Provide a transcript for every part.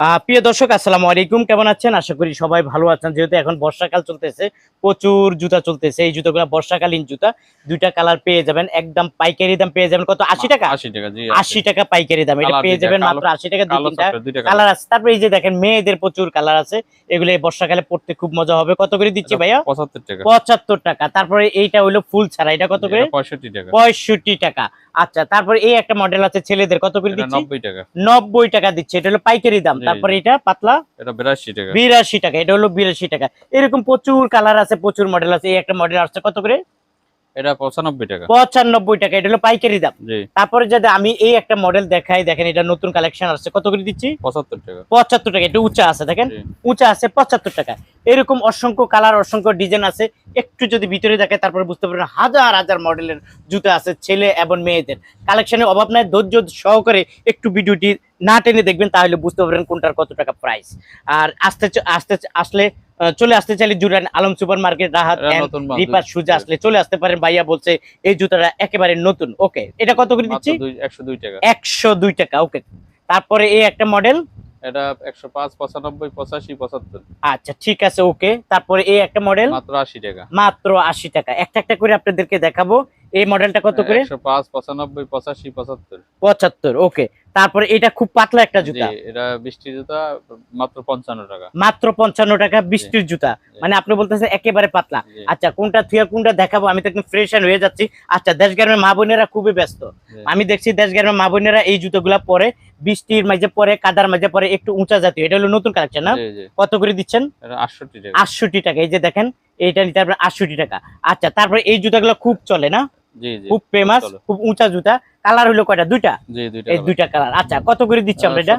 আহ, প্রিয় দর্শক আসসালামু আলাইকুম। কেমন আছেন? আশা করি সবাই ভালো আছেন। যেহেতু এখন বর্ষাকাল চলতেছে প্রচুর জুতা চলতেছে। এই জুতাগুলো বর্ষাকালীন জুতা। দুইটা কালার পেয়ে যাবেন একদম পাইকারি দাম পেয়ে যাবেন। কত? আশি টাকা? আশি টাকা আশি। টাকা পাইকারি দাম। এটা পেয়ে যাবেন মাত্র আশি টাকা। দুইটা কালার আছে। তারপরে এই যে দেখেন মেয়েদের প্রচুর কালার আছে। এগুলো এই বর্ষাকালে পড়তে খুব মজা হবে। কত করে দিচ্ছি ভাইয়া? পঁচাত্তর টাকা। পঁচাত্তর টাকা। তারপরে এইটা হলো ফুল ছাড়া। এটা কত করে? পঁয়ষট্টি টাকা। পঁয়ষট্টি টাকা। আচ্ছা তারপরে এই একটা মডেল আছে ছেলেদের। কত করে দিচ্ছি? নব্বই টাকা। নব্বই টাকা দিচ্ছে। এটা হলো পাইকারি দাম। তারপরে এটা পাতলা এটা বিরাশি টাকা। বিরাশি টাকা এটা হলো বিরাশি টাকা। এরকম প্রচুর কালার আছে প্রচুর মডেল আছে এই একটা মডেল আসছে কত করে? এটা পঁচানব্বই টাকা। পঁচানব্বই টাকা এটা হলো পাইকারি দাম। তারপরে যদি আমি এই একটা মডেল দেখাই দেখেন এটা নতুন কালেকশন আসছে। কত করে দিচ্ছি? পঁচাত্তর টাকা। পঁচাত্তর টাকা এটা উঁচা আছে দেখেন। উঁচা আছে পঁচাত্তর টাকা। এরকম অসংখ্য কালার অসংখ্য ডিজাইন আছে। একটু যদি ভিতরে দেখে তারপরে বুঝতে পারবেন হাজার হাজার মডেলের জুতা আছে ছেলে এবং মেয়েদের। কালেকশনের অভাব নাই ধৈর্য সহকারে একটু ভিডিওটি না টেনে দেখবেন তাহলে বুঝতে পারবেন কোনটার কত টাকা প্রাইস আর আসতে আসতে আসলে চলে আসতে চাইলে জুরান আলম সুপার মার্কেট রাহাত রিপার সুজা আসলে চলে আসতে পারেন। ভাইয়া বলছে এই জুতাটা একেবারে নতুন। ওকে এটা কত করে দিচ্ছি? একশো দুই টাকা। ওকে তারপরে এই একটা মডেল এটা একশো পাঁচ পঁচানব্বই পঁচাশি পঁচাত্তর। আচ্ছা ঠিক আছে ওকে তারপরে এই একটা মডেল মাত্র আশি টাকা। মাত্র আশি টাকা। একটা একটা করে আপনাদেরকে দেখাবো। এই মডেলটা কত করে? ওকে তারপরে এটা খুব পাতলা একটা জুতা। এটা বৃষ্টি জুতা মাত্র পঞ্চান্ন টাকা। মাত্র পঞ্চান্ন টাকা বৃষ্টির জুতা। মানে আপনি বলতেছেন একেবারে পাতলা। আচ্ছা কোনটা থুয়া কোনটা দেখাবো? আমি তো একদম ফ্রেশ হয়ে যাচ্ছি। আচ্ছা দেশ গ্রামের মা বোনেরা খুবই ব্যস্ত। আমি দেখছি দেশ গ্রামের মা বোনেরা এই জুতোগুলা পরে বৃষ্টির মাঝে পরে কাদার মাঝে পরে একটু উঁচা জাতীয়। এটা হলো নতুন কালেকশন না? কত করে দিচ্ছেন? আটষট্টি টাকা। আটষট্টি টাকা। এই যে দেখেন এইটা নিতে আটষট্টি টাকা। আচ্ছা তারপরে এই জুতাগুলো খুব চলে না? খুব ফেমাস খুব উঁচা জুতা। কালার হলো কয়টা? দুইটা? দুইটা এই দুইটা কালার আচ্ছা কত করে দিচ্ছি আমরা এটা?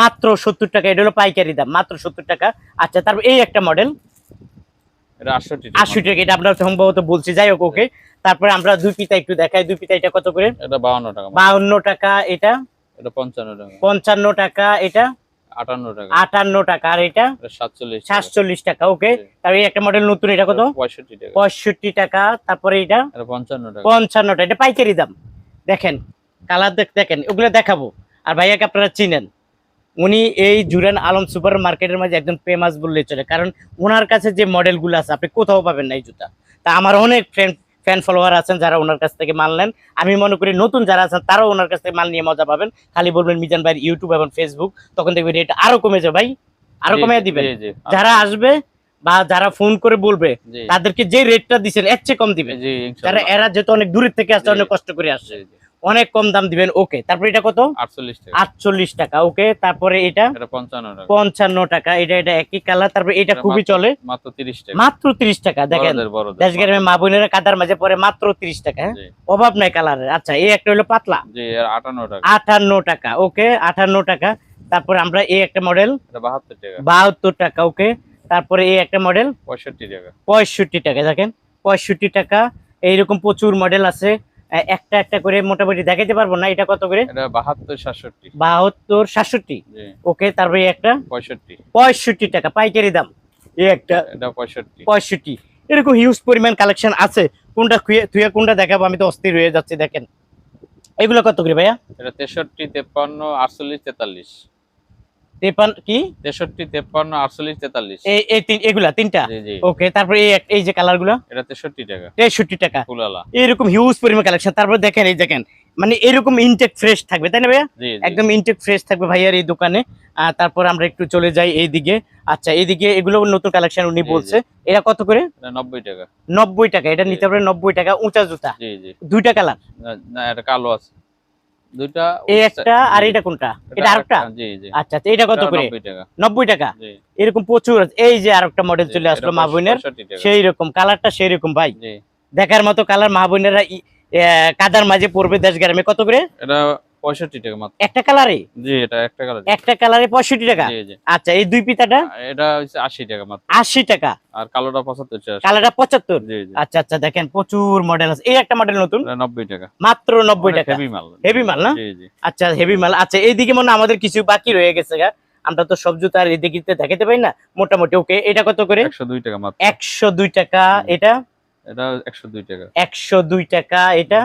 মাত্র সত্তর টাকা। এটা হলো পাইকারি দাম মাত্র সত্তর টাকা। আচ্ছা তারপর এই একটা মডেল টাকা। আশি টাকা এটা আমরা সম্ভবত বলছি। যাই হোক ওকে তারপরে আমরা দুই পিতা একটু দেখাই। দুই পিতা এটা কত করে? বাউন্ন টাকা বাউন্ন টাকা এটা। এটা পঞ্চান্ন টাকা। পঞ্চান্ন টাকা এটা। আটান্ন টাকা। আটান্ন টাকা আর এটা সাতচল্লিশ টাকা। সাতচল্লিশ টাকা ওকে। এই একটা মডেল নতুন এটা কত? পঁয়ষট্টি টাকা। পঁয়ষট্টি টাকা তারপরে এটা? এটা পঞ্চান্ন টাকা। পঞ্চান্ন টাকা এটা পাইকারি দাম। দেখেন কালার দেখেন ওগুলো দেখাবো। আর ভাইয়াকে আপনারা চিনেন। উনি এই জুরান আলম সুপার মার্কেটের মাঝে একজন ফেমাস বললেই চলে। কারণ ওনার কাছে যে মডেলগুলো আছে আপনি কোথাও পাবেন না এই জুতা। তা আমার অনেক ফ্রেন্ড ফ্যান ফলোয়ার আছেন যারা ওনার কাছ থেকে মাল নেন। আমি মনে করি নতুন যারা আছেন তারাও ওনার কাছ থেকে মাল নিয়ে মজা পাবেন। খালি বলবেন মিজান ভাই ইউটিউব এবং ফেসবুক তখন দেখবেন রেট আরও কমে যাবে ভাই। আরও কমে দিবেন। যারা আসবে বা যারা ফোন করে বলবে তাদেরকে যে রেটটা দিচ্ছেন এর চেয়ে কম দিবে যারা এরা যেহেতু অনেক দূরের থেকে আসছে অনেক কষ্ট করে আসছে। অনেক কম দাম দিবেন ওকে। তারপরে এটা কত? আটচল্লিশ টাকা। ওকে। তারপরে এটা? পঞ্চান্ন টাকা। এটা এটা একই কালার। তারপরে এটা খুবই চলে। মাত্র তিরিশ টাকা। মাত্র তিরিশ টাকা দেখেন। দেশ মা বোনেরা কাদার মাঝে পরে মাত্র তিরিশ টাকা হ্যাঁ? অভাব নাই কালারের। আচ্ছা এই একটা হলো পাতলা। আটান্ন টাকা। আটান্ন টাকা ওকে আটান্ন টাকা। তারপরে আমরা এই একটা মডেল। বাহাত্তর টাকা। বাহাত্তর টাকা ওকে। তারপরে এই একটা মডেল। পঁয়ষট্টি টাকা। পঁয়ষট্টি টাকা দেখেন। পঁয়ষট্টি টাকা এইরকম প্রচুর মডেল আছে। একটা একটা করে মোটামুটি দেখাইতে পারব না? এটা কত করে? বাহাত্তর সাতষট্টি। বাহাত্তর সাতষট্টি? ওকে তারপরে একটা? পঁয়ষট্টি। পঁয়ষট্টি টাকা পাইকারি দাম। এই একটা? পঁয়ষট্টি। পঁয়ষট্টি। এরকম হিউজ পরিমাণ কালেকশন আছে। কোনটা তুই কোনটা দেখাবো? আমি তো অস্থির হয়ে যাচ্ছি দেখেন। এগুলো কত করে ভাইয়া? এটা তেষট্টি তেপ্পান্ন আটচল্লিশ তেতাল্লিশ। তেপান কি? তেষট্টি তেপ্পান্ন আটচল্লিশ তেতাল্লিশ। এই এই তিন এগুলা তিনটা? ওকে তারপরে এই এই যে এটা টাকা। তেষট্টি টাকা। ফুলালা। এরকম হিউজ পরিমাণ কালেকশন তারপরে দেখেন এই দেখেন মানে এরকম ইনটেক ফ্রেশ থাকবে তাই না ভাইয়া। একদম ইনটেক ফ্রেশ থাকবে ভাইয়ার এই দোকানে। আর তারপর আমরা একটু চলে যাই এইদিকে। আচ্ছা এইদিকে এগুলো নতুন কালেকশন উনি। বলছে। এরা কত করে? এটা নব্বই টাকা। নব্বই টাকা। এটা নিতে পারে নব্বই টাকা উঁচা জুতা। জি জি। দুইটা কালার না এটা কালো আছে। দুইটা এই একটা আর এটা কোনটা? এটা আরেকটা? জি জি। আচ্ছা আচ্ছা এটা কত করে? 90 টাকা। নব্বই টাকা? এরকম প্রচুর এই যে আরেকটা মডেল চলে আসলো মা বোনের। 65 সেই রকম কালারটা সেই রকম ভাই। দেখার মতো কালার মা বোনেরা কাদার মাঝে পড়বে দেশ গ্রামে। কত করে? এটা পঁয়ষট্টি টাকা মাত্র। একটা কালারে? জি এটা একটা কালার। একটা কালারে পঁয়ষট্টি টাকা? জি জি। আচ্ছা এই দুই পিতাটা? এটা হচ্ছে টাকা মাত্র। আশি টাকা। আর কালোটা জি জি। আচ্ছা আচ্ছা দেখেন প্রচুর মডেল আছে। এই একটা মডেল নতুন? এটা নব্বই টাকা। মাত্র নব্বই টাকা। হেভি মাল। না? জি জি। আচ্ছা হেভি মাল। আচ্ছা এইদিকে মনে আমাদের কিছু বাকি রয়ে গেছে গা। আমরা তো সব জুতা আর এদিকে দেখাতে পারি না। মোটামুটি ওকে এটা কত করে? একশো দুই টাকা মাত্র। একশো দুই টাকা এটা? এটা একশো দুই টাকা। একশো দুই টাকা এটা?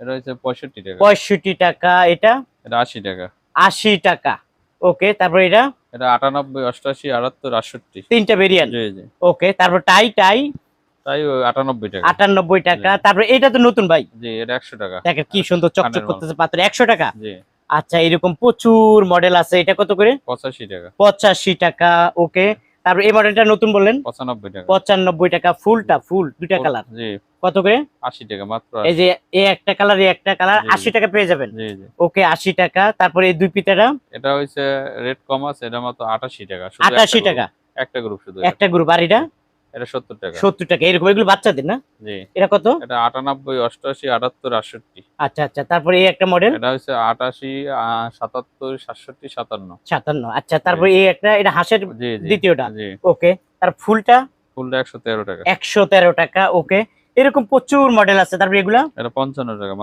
এটা হচ্ছে পঁয়ষট্টি টাকা। পঁয়ষট্টি টাকা এটা? এটা আশি টাকা। আশি টাকা। ওকে তারপর এটা? এটা আটানব্বই অষ্টআশি আটাত্তর আটষট্টি। তিনটা ভেরিয়েন্ট জি জি। ওকে তারপর টাই টাই? তাই ওই আটানব্বই টাকা। আটানব্বই টাকা। তারপর এটা তো নতুন ভাই? জি এটা একশো টাকা। দেখেন কি সুন্দর চকচক করতেছে পাত্র একশো টাকা? জি। আচ্ছা এরকম প্রচুর মডেল আছে। এটা কত করে? পঁচাশি টাকা। পঁচাশি টাকা ওকে। তারপর এই মডেলটা নতুন বললেন? পঁচানব্বই টাকা। পঁচানব্বই টাকা ফুলটা ফুল দুইটা কালার। জি। কত করে? আশি টাকা মাত্র এই যে এই একটা কালার এই একটা কালার জি, জি। আশি টাকা পেয়ে যাবেন। জি জি। ওকে আশি টাকা। তারপরে এই দুই পিতাটা? এটা হইছে রেড কম আছে এটা মাত্র আটাশি টাকা। শুধু একটা আটাশি group। টাকা। একটা গ্রুপ শুধু একটা গ্রুপ আর এটা? এটা সত্তর টাকা। সত্তর টাকা। এরকম এগুলো বাচ্চাদের না? জি। এটা কত? এটা আটানব্বই অষ্টআশি আটাত্তর আটষট্টি। আচ্ছা আচ্ছা। তারপরে এই একটা মডেল এটা হচ্ছে আটাশি আহ, সাতাত্তর সাতষট্টি সাতান্ন। সাতান্ন। আচ্ছা তারপরে এই একটা এটা হাঁসের দ্বিতীয়টা? ওকে তার ফুলটা? ফুলটা একশো তেরো টাকা। একশো তেরো টাকা। ওকে এরকম প্রচুর মডেল আছে। তারপরে এগুলা?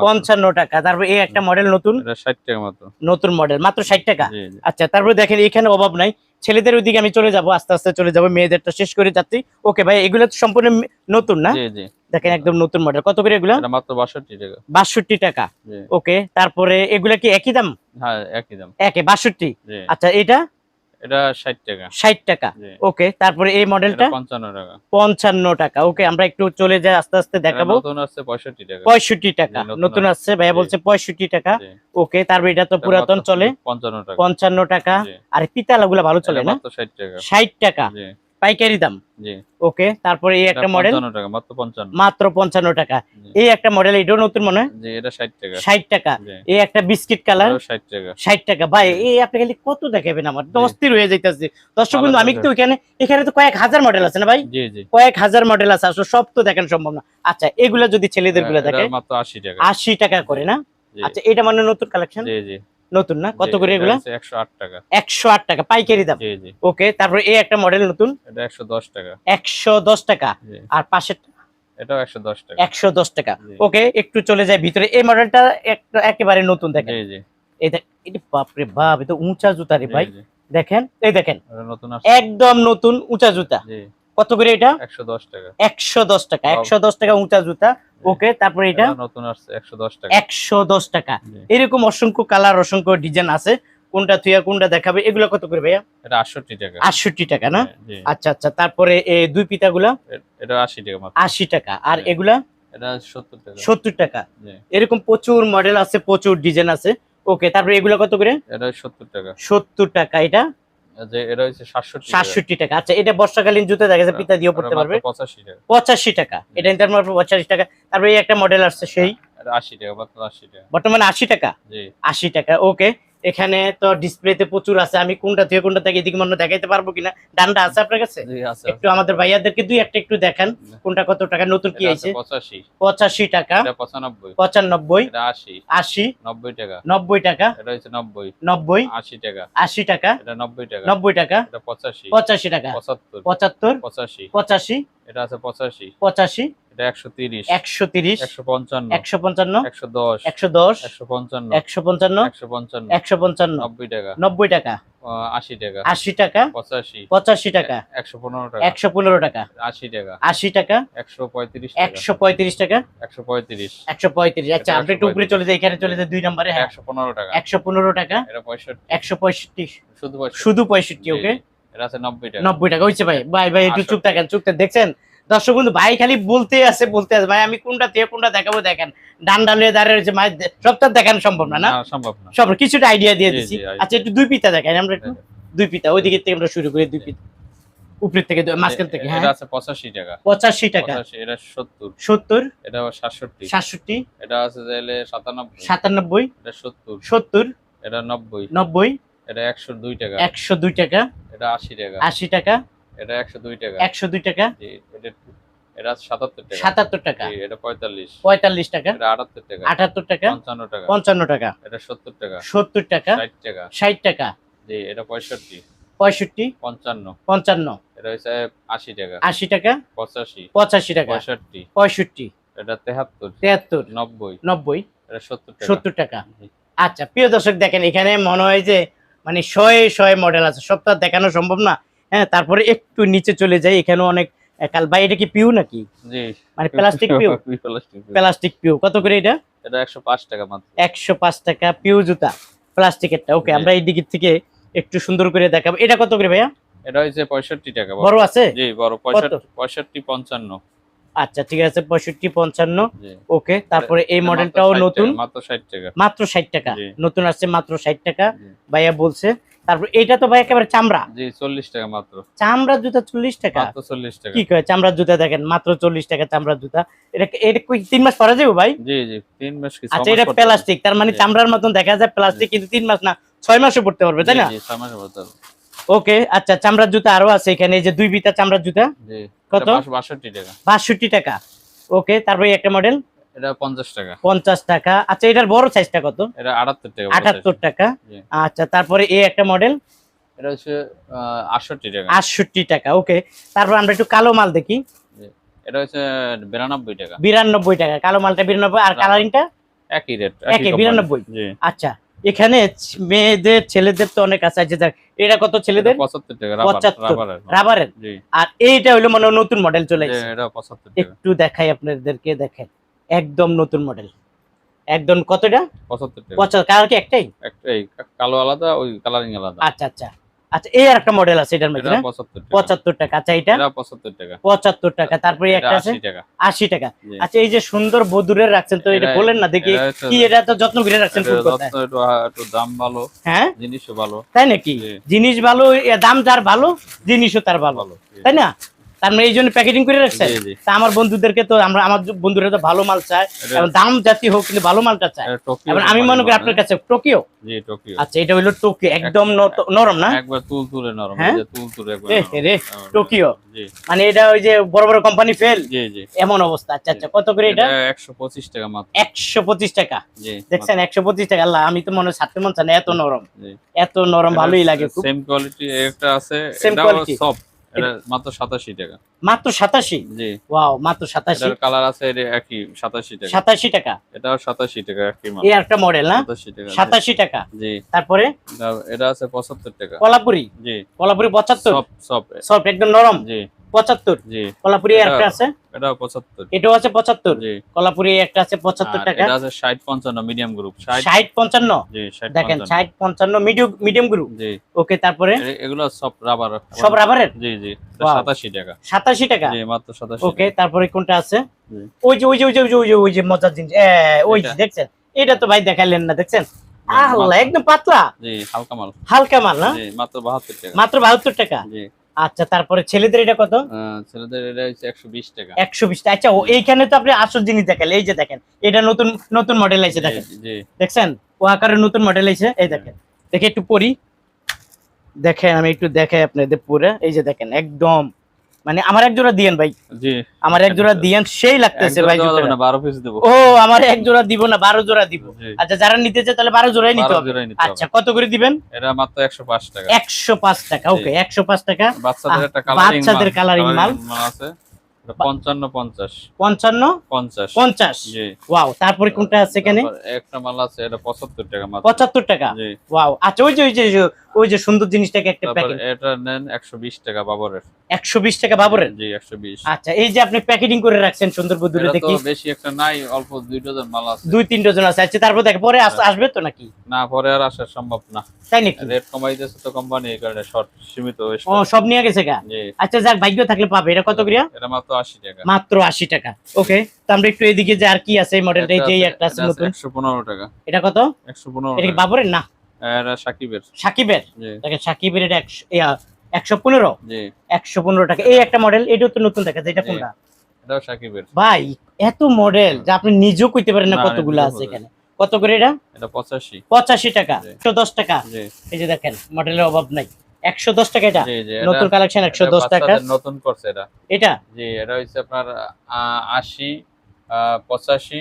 পঞ্চান্ন টাকা তারপরে এই একটা মডেল নতুন? ষাট টাকা মাত্র। নতুন মডেল মাত্র ষাট টাকা? আচ্ছা তারপরে দেখেন এখানে অভাব নাই। ছেলেদের ওইদিকে আমি চলে যাব আস্তে আস্তে চলে যাব মেয়েদেরটা শেষ করে যাচ্ছি। ওকে ভাই এগুলো তো সম্পূর্ণ নতুন না? দেখেন একদম নতুন মডেল কত করে এগুলো? মাত্র বাষট্টি টাকা। বাষট্টি টাকা। ওকে তারপরে এগুলা কি একই দাম? হ্যাঁ একই দাম। একে বাষট্টি। আচ্ছা এটা? এটা টাকা। ষাট টাকা। ওকে তারপরে এই মডেলটা? টাকা। পঞ্চান্ন টাকা। ওকে আমরা একটু চলে যাই আস্তে আস্তে দেখাবো। নতুন আছে টাকা। নতুন আছে। আসছে। ভাইয়া বলছে পঁয়ষট্টি টাকা। ওকে তারপর এটা তো পুরাতন চলে। পঞ্চান্ন টাকা। পঞ্চান্ন টাকা। আর পিতালা গুলা ভালো চলে না? ষাট টাকা। পাইকারি দাম। ওকে তারপরে এই একটা মডেল মাত্র পঞ্চান্ন। টাকা। এই একটা মডেল এটাও নতুন মনে হয়? এটা ষাট টাকা। এই একটা বিস্কিট কালার ষাট টাকা। ভাই এই আপনি খালি কত দেখাবেন আমার? তো জি। অস্থির হয়ে যাইতেছে। দর্শক কিন্তু আমি। তো এখানে এখানে তো কয়েক হাজার মডেল আছে না ভাই? কয়েক হাজার মডেল আছে। আসলে সব তো দেখানো সম্ভব না। আচ্ছা এগুলা যদি ছেলেদেরগুলা এটা দেখে আশি টাকা। আশি টাকা করে না? আচ্ছা এটা মানে নতুন কালেকশন নতুন না? কত করে এগুলা? হচ্ছে একশো আট টাকা। একশো আট টাকা পাইকারি দাম? জি জি। ওকে তারপরে এই একটা মডেল নতুন? এটা একশো দশ টাকা। একশো দশ টাকা। আর পাশের এটাও একশো দশ টাকা। একশো দশ টাকা। ওকে একটু চলে যায় ভিতরে। এই মডেলটা একটা একেবারে নতুন দেখেন। জি জি। এটা বাপরে বাপ এটা উঁচা জুতা রে ভাই। দেখেন এই দেখেন। নতুন একদম নতুন উঁচা জুতা। জি। কত করে এটা? একশো দশ টাকা। একশো দশ টাকা বাহ। একশো দশ টাকা উঁচা জুতা। ওকে তারপরে এটা? নতুন আসছে একশো দশ টাকা। একশো দশ টাকা। এরকম অসংখ্য কালার অসংখ্য ডিজাইন আছে। কোনটা থুয়া কোনটা দেখাবে এগুলো কত করে ভাইয়া? এটা আটষট্টি টাকা। আটষট্টি টাকা না? আচ্ছা আচ্ছা তারপরে এই দুই পিতাগুলা? এটা আশি টাকা মাত্র। আশি টাকা। আর এগুলা? এটা সত্তর টাকা। সত্তর টাকা। এরকম প্রচুর মডেল আছে প্রচুর ডিজাইন আছে। ওকে তারপরে এগুলো কত করে? এটা সত্তর টাকা। সত্তর টাকা এটা। যে এটা হচ্ছে সাতষট্টি সাতষট্টি টাকা। আচ্ছা এটা বর্ষাকালীন জুতো দেখা যায় পিতা দিয়েও পড়তে পারবে। পঁচাশি টাকা। পঁচাশি টাকা। এটা ইন্টার পঁচাশি টাকা। তারপরে এই একটা মডেল আসছে সেই। এটা আশি টাকা বর্তমানে 80 টাকা। বর্তমানে আশি টাকা? জি। আশি টাকা ওকে এখানে তো ডিসপ্লেতে প্রচুর আছে। আমি কোনটা থেকে কোনটা থেকে এদিকে মনে দেখাইতে পারব কিনা? ডানটা আছে আপনার কাছে? একটু আমাদের ভাইয়াদেরকে দুই একটা একটু দেখান কোনটা কত টাকা? নতুন কি আছে পঁচাশি। টাকা। পঁচানব্বই। আশি। আশি। নব্বই টাকা। নব্বই টাকা। নব্বই। নব্বই। আশি টাকা। আশি টাকা। এটা নব্বই টাকা। নব্বই টাকা। এটা পঁচাশি। পঁচাশি টাকা। পঁচাত্তর। পঁচাত্তর। পঁচাশি। পঁচাশি। এটা আছে পঁচাশি। পঁচাশি। একশো তিরিশ। একশো পঞ্চান্ন। একশো পঞ্চান্ন। একশো দশ। একশো দশ। একশো পঞ্চান্ন। একশো পঞ্চান্ন। একশো পঞ্চান্ন। একশো পঞ্চান্ন। নব্বই টাকা। নব্বই টাকা। আশি টাকা। আশি টাকা। পঁচাশি। পঁচাশি টাকা। একশো পনেরো টাকা। একশো পনেরো টাকা। আশি টাকা। আশি টাকা। একশো পঁয়ত্রিশ একশো পঁয়ত্রিশ টাকা। একশো পঁয়ত্রিশ। একশো পঁয়ত্রিশ। আচ্ছা একটু উপরে চলে যাই এখানে চলে যাই দুই নম্বরে হ্যাঁ। একশো পনেরো টাকা। একশো পনেরো টাকা। পঁয়ষট্টি। একশো পঁয়ষট্টি। শুধু পঁয়ষট্টি। শুধু পঁয়ষট্টি ওকে এটা আছে নব্বই টাকা। নব্বই টাকা হয়েছে ভাই। ভাই ভাই একটু চুপ থাকেন চুপ থাকেন। দেখছেন? দর্শক বন্ধু ভাই খালি বলতে আছে বলতে আছে। ভাই আমি কোনটা থেকে কোনটা দেখাবো দেখেন। ডান ডালিয়ে দাঁড়িয়ে রয়েছে ভাই সবটা দেখানো সম্ভব না না? সম্ভব না। সব কিছুটা আইডিয়া দিয়ে দিচ্ছি আচ্ছা একটু দুই পিতা দেখাই আমরা একটু দুই পিতা ওই দিকের থেকে আমরা শুরু করি দুই পিতা উপরের থেকে মাঝখান থেকে হ্যাঁ। এটা আছে পঁচাশি টাকা। পঁচাশি টাকা। পঁচাশি এটা সত্তর। সত্তর? এটা সাতষট্টি। সাতষট্টি? এটা আছে এটা সত্তর। সত্তর? এটা নব্বই। নব্বই? এটা একশো দুই টাকা। একশো দুই টাকা। এটা আশি টাকা। আশি টাকা। এটা একশো দুই টাকা। একশো দুই টাকা? জি, এটা এটা আছে সাতাত্তর টাকা। সাতাত্তর টাকা। জি, এটা পঁয়তাল্লিশ। পঁয়তাল্লিশ টাকা। এটা আটাত্তর টাকা। আটাত্তর টাকা? পঞ্চান্ন টাকা। পঞ্চান্ন টাকা। এটা সত্তর টাকা। সত্তর টাকা? ষাট টাকা। ষাট টাকা। জি এটা পঁয়ষট্টি। পঁয়ষট্টি? পঞ্চান্ন। পঞ্চান্ন। এটা হচ্ছে আশি টাকা। আশি টাকা? পঁচাশি। পঁচাশি টাকা। পঁয়ষট্টি। পঁয়ষট্টি। এটা তেহাত্তর। তেহাত্তর। নব্বই। নব্বই। এটা সত্তর টাকা। সত্তর টাকা। আচ্ছা প্রিয় দর্শক দেখেন এখানে মনে হয় যে মানে শয়ে শয়ে মডেল আছে। সব তো দেখানো সম্ভব না। হ্যাঁ তারপরে একটু নিচে চলে যাই এখানে অনেক কাল ভাই এটা কি পিউ নাকি? জি। মানে প্লাস্টিক পিউ? প্লাস্টিক পিউ। কত করে এটা? এটা একশো পাঁচ টাকা মাত্র। একশো পাঁচ টাকা পিউ জুতা প্লাস্টিকেরটা। ওকে আমরা এই দিক থেকে একটু সুন্দর করে দেখাবো। এটা কত করে ভাইয়া? এটা হচ্ছে পঁয়ষট্টি টাকা বড়। আছে? জি বড় পঁয়ষট্টি পঁয়ষট্টি পঞ্চান্ন। আচ্ছা ঠিক আছে পঁয়ষট্টি পঞ্চান্ন। জি। ওকে তারপরে এই মডেলটাও 60 নতুন। মাত্র ষাট টাকা। মাত্র ষাট টাকা। নতুন আসছে মাত্র ষাট টাকা। ভাইয়া বলছে তারপর এটা তো ভাই একেবারে চামড়া। জি চল্লিশ টাকা মাত্র। চামড়া জুতা চল্লিশ টাকা? মাত্র চল্লিশ টাকা। কি কয় চামড়ার জুতা দেখেন মাত্র চল্লিশ টাকা চামড়ার জুতা। এটা এটা কি তিন মাস পরা যাবে ভাই? জি জি তিন মাস কি আচ্ছা এটা প্লাস্টিক তার মানে চামড়ার মতন দেখা যায় প্লাস্টিক কিন্তু তিন মাস না ছয় মাসও পড়তে পারবে তাই না? জি, পড়তে। ওকে আচ্ছা চামড়ার জুতা আরও আছে এখানে এই যে দুই বিতা চামড়ার জুতা। জি কত? টাকা। বাষট্টি টাকা। ওকে তারপরে একটা মডেল এটা পঞ্চাশ টাকা। পঞ্চাশ টাকা। আচ্ছা এটার বড় সাইজটা কত? এটা টাকা বড় আটাত্তর size। টাকা। আচ্ছা তারপরে এই একটা মডেল এটা হচ্ছে আটষট্টি টাকা। আটষট্টি টাকা ওকে। তারপর আমরা একটু কালো মাল দেখি। এটা হচ্ছে বিরানব্বই টাকা। কালো মালটা আর কালারিংটা একই রেট একই, 92 আচ্ছা এখানে মেয়েদের ছেলেদের তো অনেক আছে দেখ, এটা কত ছেলেদের? টাকা রাবার রাবারের। আর এইটা হলো মানে নতুন মডেল চলে এসেছে। এটা একটু দেখাই আপনাদেরকে দেখেন। একদম নতুন মডেল একদম কতটা পঁচাত্তর কালার কি একটাই? একটা এই কালো আলাদা ওই কালারিং আলাদা। আচ্ছা আচ্ছা। আচ্ছা এই আর একটা মডেল আছে এটার মধ্যে এটা না? পঁচাত্তর টাকা। পঁচাত্তর টাকা। আচ্ছা এটা? এটা পঁচাত্তর টাকা। পঁচাত্তর টাকা। তারপরে একটা আছে? আশি টাকা। আশি টাকা। আচ্ছা এই যে সুন্দর বদুরের রাখছেন তো এটা বলেন না দেখি কি এটা তো যত্ন করে রাখছেন। যত্ন একটু দাম ভালো হ্যাঁ? জিনিসও ভালো। তাই নাকি? জিনিস ভালো দাম যার ভালো জিনিসও তার ভালো। তাই না? তার মানে এই জন্য প্যাকেটিং করে রাখছেন। তা আমার বন্ধুদেরকে তো আমরা আমার বন্ধুরা তো ভালো মাল চায় এবং দাম জাতীয় হোক কিন্তু ভালো মালটা চায়। এবং আমি মনে করি আপনার কাছে টোকিও আচ্ছা এটা হলো টোকিও একদম নরম না? একবার নরম হ্যাঁ? একবার রে, টোকিও মানে এটা ওই যে বড় বড় কোম্পানি ফেল এমন অবস্থা। আচ্ছা আচ্ছা কত করে এটা? এটা একশো পঁচিশ টাকা মাত্র। একশো পঁচিশ টাকা। দেখছেন একশো পঁচিশ টাকা। আল্লাহ আমি তো মনে হয় ছাড়তে মন চায় না এত নরম। এত নরম ভালোই লাগে। খুব সেম কোয়ালিটি একটা আছে এটাও quality? সফট এটা মাত্র সাতাশি টাকা। মাত্র সাতাশি? জি। ওয়াও মাত্র সাতাশি? এটার কালার আছে এটা একই সাতাশি টাকা। সাতাশি টাকা? এটাও সাতাশি টাকা একই মাল। এই একটা মডেল না? টাকা জি। সাতাশি টাকা? জি। তারপরে? এটা- আছে পঁচাত্তর টাকা। কলাপুরি? জি। কলাপুরি পঁচাত্তর? সব সব। সব একদম নরম? জি। পঁচাত্তর। জি। কলাপুরি একটা আছে। এটাও পঁচাত্তর। এটাও আছে পঁচাত্তর। কলাপুরি একটা আছে পঁচাত্তর টাকা। এটা আছে ষাট পঞ্চান্ন মিডিয়াম গ্রুপ ষাট পঞ্চান্ন। দেখেন ষাট পঞ্চান্ন মিডিয়াম মিডিয়াম গ্রুপ জি। ওকে তারপরে? এগুলো সব রাবার সব রাবারের জি জি. সাতাশি টাকা। সাতাশি টাকা? জি মাত্র সাতাশি ওকে তারপরে কোনটা আছে? ওই যে ওই যে ওই যে ওই যে ওই যে মজার জিনিস। ওই যে এটা? দেখছেন? এটা তো ভাই দেখাইলেন না দেখছেন? আল্লাহ একদম পাতলা। জি হালকা মাল। হালকা মাল না? জি মাত্র বাহাত্তর টাকা। মাত্র বাহাত্তর টাকা। জি। আচ্ছা তারপরে ছেলেদের এটা কত? ছেলেদের এটা হচ্ছে একশো বিশ টাকা। একশো বিশ আচ্ছা ও এইখানে তো আপনি আসল জিনিস দেখেন এই যে দেখেন এটা নতুন নতুন মডেল আছে দেখেন। দেখছেন? ও আকারের নতুন মডেল আছে এই দেখেন। দেখে একটু পরি। দেখেন আমি একটু দেখাই আপনাদের পুরো। এই যে দেখেন একদম মানে আমার এক জোড়া দিয়েন ভাই। জি। আমার এক জোড়া দিয়েন সেই লাগতেছে ভাই। না বারো পিস দিব। ও আমার এক জোড়া দিব না বারো জোড়া দিব। আচ্ছা যারা নিতে চায় তাহলে বারো জোড়াই নিতে হবে। আচ্ছা কত করে দিবেন? মাত্র একশো পাঁচ টাকা। একশো পাঁচ টাকা ওকে একশো পাঁচ টাকা। বাচ্চাদের একটা কালারিং বাচ্চাদের coloring মাল। আছে। জি। ওয়াও তারপরে কোনটা আছে এখানে? একটা মাল আছে এটা পঁচাত্তর টাকা মাত্র। পঁচাত্তর টাকা? জি। ওয়াও আচ্ছা ওই যে ওই যে ওই যে সুন্দর জিনিসটাকে একটা প্যাকেট এটা নেন একশো বিশ টাকা বাবরের। একশো বিশ টাকা বাবরের? জি আচ্ছা এই যে আপনি প্যাকেটিং করে রাখছেন সুন্দর বদুরে এটা তো দেখি। বেশি একটা নাই অল্প দুই ডজন মাল আছে। দুই তিন ডজন আছে। আচ্ছা তারপর দেখ পরে আস- আসবে তো নাকি? না পরে আর আসা সম্ভব না। তাই নাকি? রেট কমাই তো কোম্পানি এই কারণে শর্ট সীমিত ও সব নিয়ে গেছে গা? আচ্ছা যাক ভাগ্য থাকলে পাবে। এটা কত করিয়া? এটা মাত্র আশি টাকা। মাত্র আশি টাকা। ওকে তো আমরা একটু এদিকে যে আর কি আছে এই মডেলটা এই যে একটা আছে নতুন। একশো পনেরো টাকা। এটা কত? একশো পনেরো এটা বাবরের? না। এটা সাকিবের। সাকিবের? দেখেন সাকিবের এটা একশো একশো পনেরো? জি। একশো পনেরো টাকা। এই একটা মডেল এটাও তো নতুন দেখা যায় এটা কোনটা? এটাও সাকিবের। ভাই এত মডেল যা আপনি নিজেও কইতে পারেন না, কতগুলো আছে এখানে। কত করে এটা? এটা পঁচাশি। পঁচাশি টাকা। জি। একশো দশ টাকা। জি। এই যে দেখেন মডেলের অভাব নাই। একশো দশ টাকা এটা? জি জি নতুন কালেকশন একশো এটা দশ টাকা। বাচ্চাদের নতুন করছে এটা। এটা? জি এটা হচ্ছে আপনার আহ, আশি আহ, পঁচাশি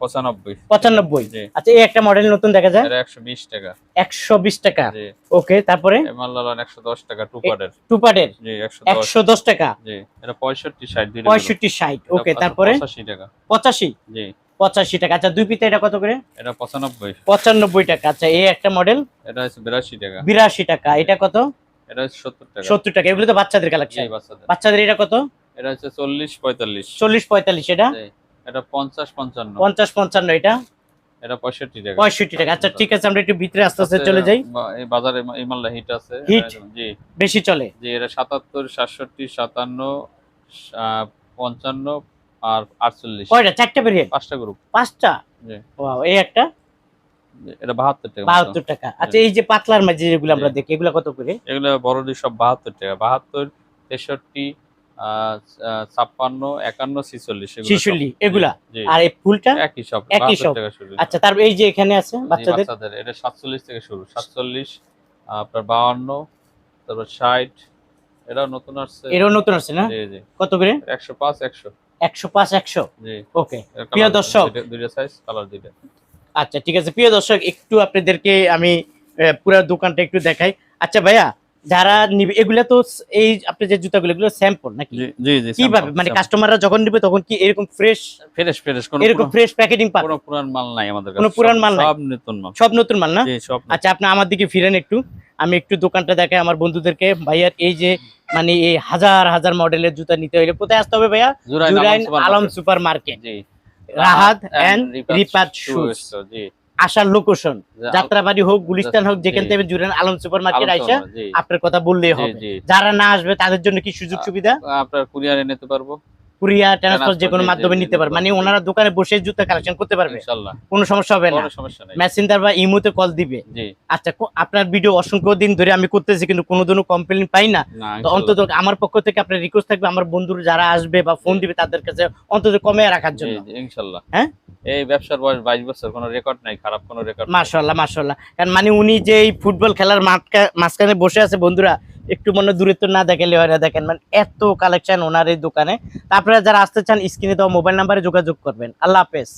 পঁচানব্বই। পঁচানব্বই? জি। আচ্ছা এই একটা মডেল নতুন দেখা যায়? এটা একশো বিশ টাকা। একশো বিশ টাকা। জি। ওকে তারপরে? এমআল লালন একশো দশ টাকা টু পার্টের জি একশো দশ। একশো দশ টাকা? জি এটা পঁয়ষট্টি ষাট দুই পঁয়ষট্টি ষাট ওকে তারপরে? পঁচাশি টাকা। পঁচাশি? জি। পঁচাশি টাকা। আচ্ছা দুই পিতা এটা কত করে? এটা পঁচানব্বই। পঁচানব্বই টাকা। আচ্ছা এই একটা মডেল এটা হচ্ছে বিরাশি টাকা। বিরাশি টাকা। এটা কত? এটা হচ্ছে সত্তর টাকা। সত্তর টাকা। এগুলো তো বাচ্চাদের কালেকশন বাচ্চাদের। এটা কত? এটা হচ্ছে চল্লিশ পঁয়তাল্লিশ। চল্লিশ পঁয়তাল্লিশ এটা? এটা পঞ্চাশ পঞ্চান্ন। পঞ্চাশ পঞ্চান্ন এটা? এটা পঁয়ষট্টি টাকা। পঁয়ষট্টি টাকা। আচ্ছা ঠিক আছে আমরা একটু ভিতরে আস্তে আস্তে চলে যাই। এই বাজারে এই হিট আছে। হিট? জি। বেশি চলে। জি এটা সাতাত্তর সাতষট্টি সাতান্ন আহ, পঞ্চান্ন আর আটচল্লিশ। কয়টা? চারটা ভেরিয়েন্ট পাঁচটা গ্রুপ পাঁচটা। Wow, এই একটা? এটা বাহাত্তর টাকা মতো। বাহাত্তর টাকা। আচ্ছা এই যে পাতলার মাঝে যেগুলো আমরা দেখি এগুলো কত করে? এগুলো বড়দি সব বাহাত্তর টাকা। বাহাত্তর তেষট্টি ছাপ্পান্ন একান্ন ছিচল্লিশ এগুলো আর এই ফুলটা? একই সব একই 72 সব। টাকা শুরু। আচ্ছা তারপর এই যে এখানে আছে বাচ্চাদের? এটা সাতচল্লিশ থেকে শুরু। সাতচল্লিশ আপনার বাউান্ন তারপর ষাট। এটাও নতুন আসছে। নতুন না? কত করে? একশো পাঁচ একশো। একশো পাঁচ একশো? ওকে প্রিয় দর্শক। আচ্ছা ঠিক আছে। প্রিয় দর্শক একটু আপনাদেরকে আমি পুরো দোকানটা একটু দেখাই। আচ্ছা ভাইয়া যারা নিবে এগুলা তো এই আপনি যে জুতাগুলো এগুলো স্যাম্পল নাকি? জি জি কীভাবে? মানে কাস্টমাররা যখন নিবে তখন কি এরকম ফ্রেশ ফ্রেশ ফ্রেশ কোনো এরকম ফ্রেশ প্যাকেজিং পাবে? কোনো পুরান মাল নাই আমাদের কোনো কাছে পুরান সব- মাল নাই? সব নতুন মাল। সব নতুন মাল না? জি সব আচ্ছা আপনি আমার দিকে ফিরেন একটু। আমি একটু দোকানটা দেখাই আমার বন্ধুদেরকে। ভাইয়ার এই যে মানে এই হাজার হাজার মডেলের জুতা নিতে হলে কোথায় আসতে হবে ভাইয়া? Jurain Alam. Super market. G. Rahat and রিপাত shoes জি। আসার লোকেশন যাত্রাবাড়ি হোক গুলিস্তান হোক যেখান থেকে জুড়েন আলম সুপার মার্কেট আইসে আইসা আপনার কথা বললেই হবে। যারা না আসবে তাদের জন্য কি সুযোগ সুবিধা? আপনার কুরিয়ারে নিতে পারব। কুরিয়া ট্রান্সফার যে কোনো মাধ্যমে নিতে পারবে। মানে ওনারা দোকানে বসে জুতা কালেকশন করতে পারবে। কোনো সমস্যা হবে না। কোনো মেসেঞ্জার বা ইমোতে কল দিবে। আচ্ছা আপনার ভিডিও অসংখ্য দিন ধরে আমি করতেছি কিন্তু কোনোদিনও কমপ্লেন পাই না। তো অন্তত আমার পক্ষ থেকে আপনার রিকোয়েস্ট থাকবে আমার বন্ধুরা যারা আসবে বা ফোন দিবে তাদের কাছে অন্তত কমে রাখার জন্য। জি, ইনশাআল্লাহ হ্যাঁ? এই ব্যবসার বয়স বাইশ বছর কোনো রেকর্ড নাই খারাপ কোনো রেকর্ড মাশাল্লাহ মাশাল্লাহ। কারণ মানে উনি যে এই ফুটবল খেলার মাঠকা- মাঝখানে বসে আছে বন্ধুরা একটু মনে দূরত্ব না দেখালে হয় না, দেখেন মানে এত কালেকশন ওনার এই দোকানে। তারপরে যারা আসতে চান, স্ক্রিনে দেওয়া মোবাইল নাম্বারে যোগাযোগ করবেন। আল্লাহ হাফেজ।